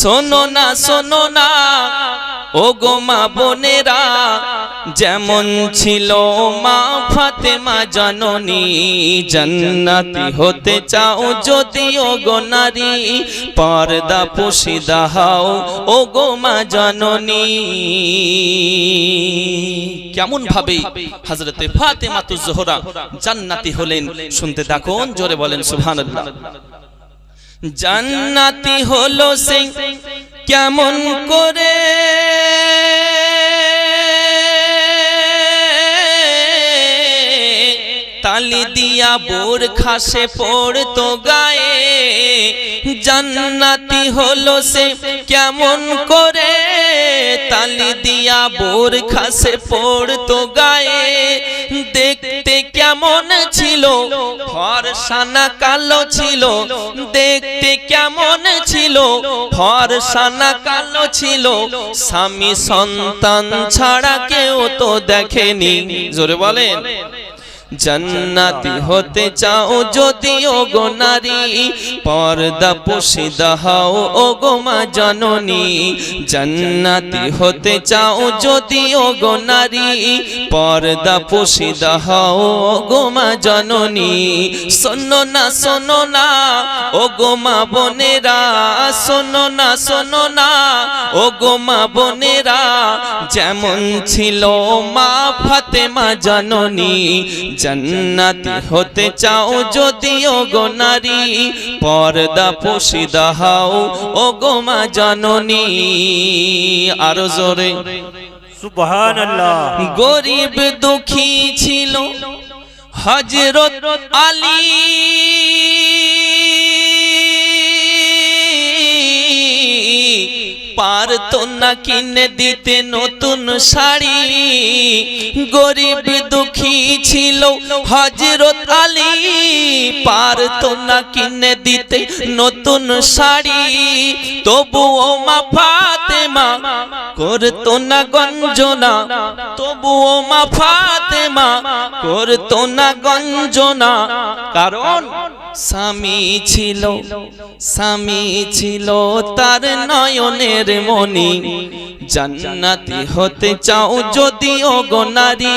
শোনো না শোনো না। ও গো মা বোনেরা, যেমন ছিল মা ফাতেমা জননী, জান্নাতি হতে চাও যদি ও গো নারী, পর্দা পুশিদা হও ও গো মা জননী। কেমন ভাবে হযরতে ফাতেমা তু জোহরা জান্নাতি হলেন, শুনতে থাকুন, জোরে বলেন সুবহানাল্লাহ। জান্নাতি হলো সে কেমন করে? তালি দিয়া বোর খাসে পড়তো গায়ে। জান্নাতি হলো সে কেমন করে? তালি দিয়া বোর খাসে পড়তো গায়ে। দেখতে কেমন ছিল? ফরসানা কালো ছিল। দেখতে কেমন ছিল? ফরসানা কালো ছিল। স্বামী সন্তান ছাড়া কেউ তো দেখেনি। জোরে বলেন। জান্নাতি হতে চাও যদি ও গো নারী, পর্দা পুশিদা হও ও গো মা জননী। জান্নাতি হতে চাও যদি ও গো নারী, পর্দা পুশিদা হও ও গো মা জননী। শোনো না শোনো না, ও গো মা বোনেরা, শোনো না শোনো না, ও গো মা বোনেরা, যেমন ছিল মা ফাতেমা জননী জান্নাতি হতে চাও যদি ও গো নারী পর্দা পুশিদা হও ও গো মা জননী। আরও জোরে। সুবহানাল্লাহ। গরিব দুঃখী ছিল হজরত আলী। পারতো না কিনে দিতে নতুন শাড়ি। গরিব দুঃখী ছিল হজরত আলী। পারতো না কিনে দিতে নতুন শাড়ি। তবুও মা ফাতেমা করতো না গঞ্জনা। তবুও মা ফাতেমা করতো না গঞ্জনা। কারণ স্বামী ছিল স্বামী ছিল তার নয়নের মনি জান্নাতি হতে চাও যদি ও গো নারী,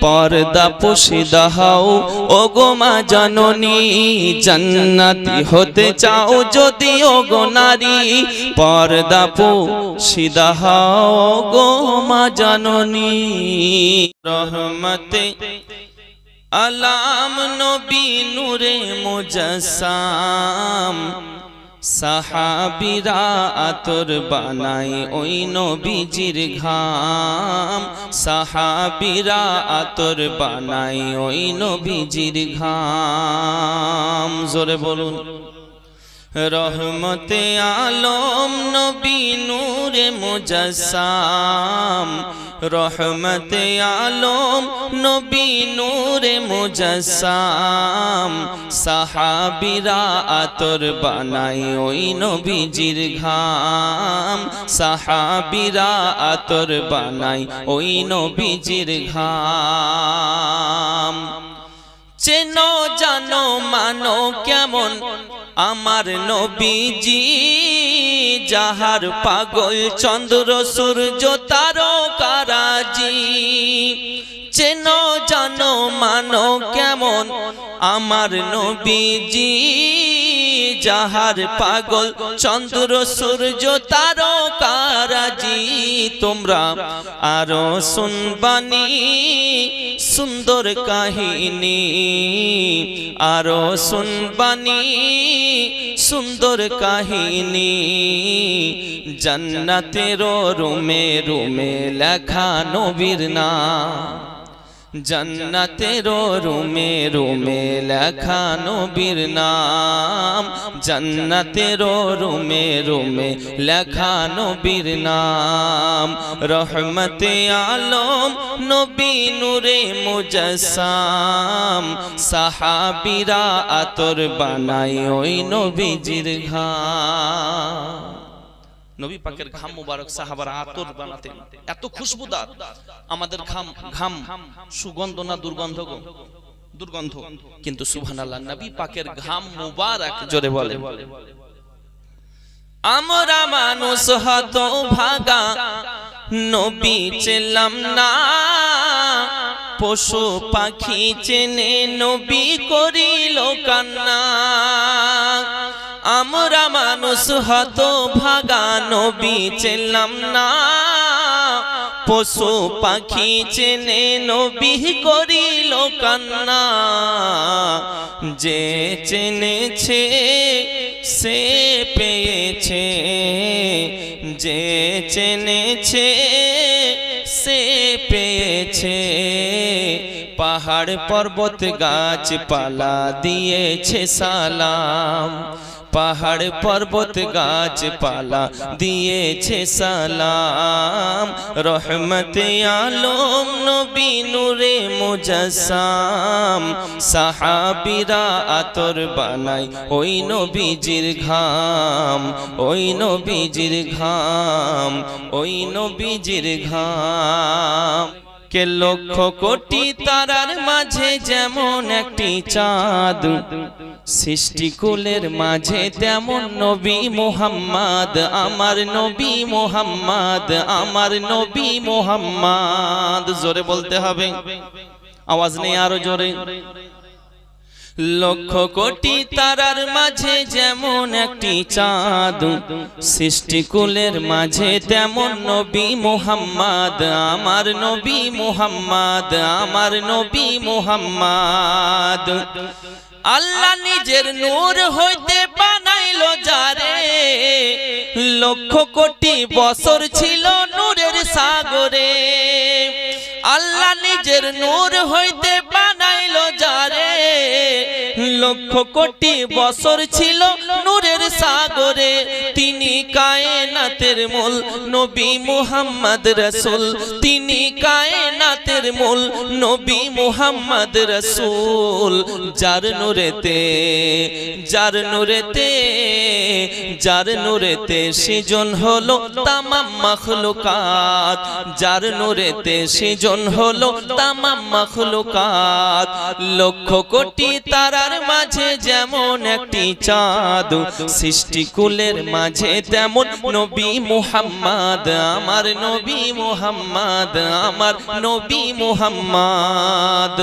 পর্দা পুশিদা হও ও গো মা জননী। জান্নাতি হতে চাও যদি ও গো নারী, পর্দা পুশিদা হও গো মা জননী। রহমতে আলাম নবী নূরে মুজাসাম সাহাবিরা আতর বানাই ওই নবীজির ঘাম, সাহাবিরা আতর বানাই ওই নবীজির ঘাম। জোরে বলুন। রহমতে আলম নবী নূরে মুজাসাম রহমতে আলম, নবী নূরে মুজাসাম সাহাবিরা আতর বানাই ওই নবীজির ঘাম। সাহাবিরা আতর বানাই ওই নবীজির ঘাম। চেনো, জানো, মানো কেমন আমার নবীজি? যাহার পাগল চন্দ্র সূর্য তারকারাজি আমার নবীজি, যাহার পাগল চন্দ্র, সূর্য, তারকারাজি, তোমরা আরও শুনবানি, সুন্দর কাহিনী। আরও শুনবানি, সুন্দর কাহিনী। জান্নাতের রুমে রুমে লেখা নবীর নাম। জান্নাতের রুমে রুমে লেখা নবীর নাম। জান্নাতের রুমে রুমে লেখা নবীর নাম। রহমতে আলম, নবী নূরে মুজাসাম সাহাবিরা আতর বানাই ওই নবীজির ঘাম। নবী পাকের ঘাম মুবারক সাহাবারা আতর বানাতেন। এত খুশবুদার। আমাদের ঘাম ঘাম সুগন্ধ না দুর্গন্ধ দুর্গন্ধ। কিন্তু সুবহানাল্লাহ, নবী পাকের ঘাম মুবারক জোরে বলে আমরা মানুষ হত ভাগা, নবী চেলাম না। পশু পাখি চেনে নবী করিল কান্না। আমরা মানুষ হত ভাগা নবী চেলাম না। পশু পাখি চেনে নবী করিল কান্না। যে চেনেছে সে পেয়েছে। যে চেনেছে সে পেয়েছে। পাহাড় পর্বত গাছপালা দিয়েছে সালাম। পাহাড় পর্বত গাছপালা দিয়েছে সালাম। রহমতে আলম নবী নূরে মুজাসাম সাহাবিরা আতর বানাই ওই নবীজির ঘাম, ওই নবীজির ঘাম, ওই নবীজির ঘাম। কে লক্ষ কোটি তারার মাঝে যেমন একটি চাঁদ। সৃষ্টিকুলের মাঝে তেমন নবী মোহাম্মদ, আমার নবী মোহাম্মদ, আমার নবী মোহাম্মদ। জোরে বলতে হবে। আওয়াজ নেই আরও জোরে। লক্ষ কোটি তারার মাঝে যেমন একটি চাঁদ, সৃষ্টিকুলের মাঝে তেমন নবী মোহাম্মদ, আমার নবী মোহাম্মদ, আমার নবী মোহাম্মদ। আল্লাহ নিজের নূর হইতে বানাইল যারে, লক্ষ কোটি বছর ছিল নূরের সাগরে। আল্লাহ নিজের নূর হইতে বানাইলো যারে লক্ষ কোটি বছর ছিল নূরের সাগরে। তিনি কায়নাতের মূল নবী মুহাম্মদ রসুল। তিনি কায়নাতের মূল নবী মুহাম্মদ রসুল। যার নূরেতে যার নূরেতে যার নূরেতে সৃজন হলো তামাম মখলুকাত। যার নূরেতে সৃজন হলো তামাম মখলুকাত। লক্ষ কোটি তারার মাঝে যেমন একটি চাঁদ সৃষ্টিকুলের মাঝে তেমন নবী মুহাম্মদ। আমার নবী মুহাম্মদ, আমার নবী মুহাম্মদ।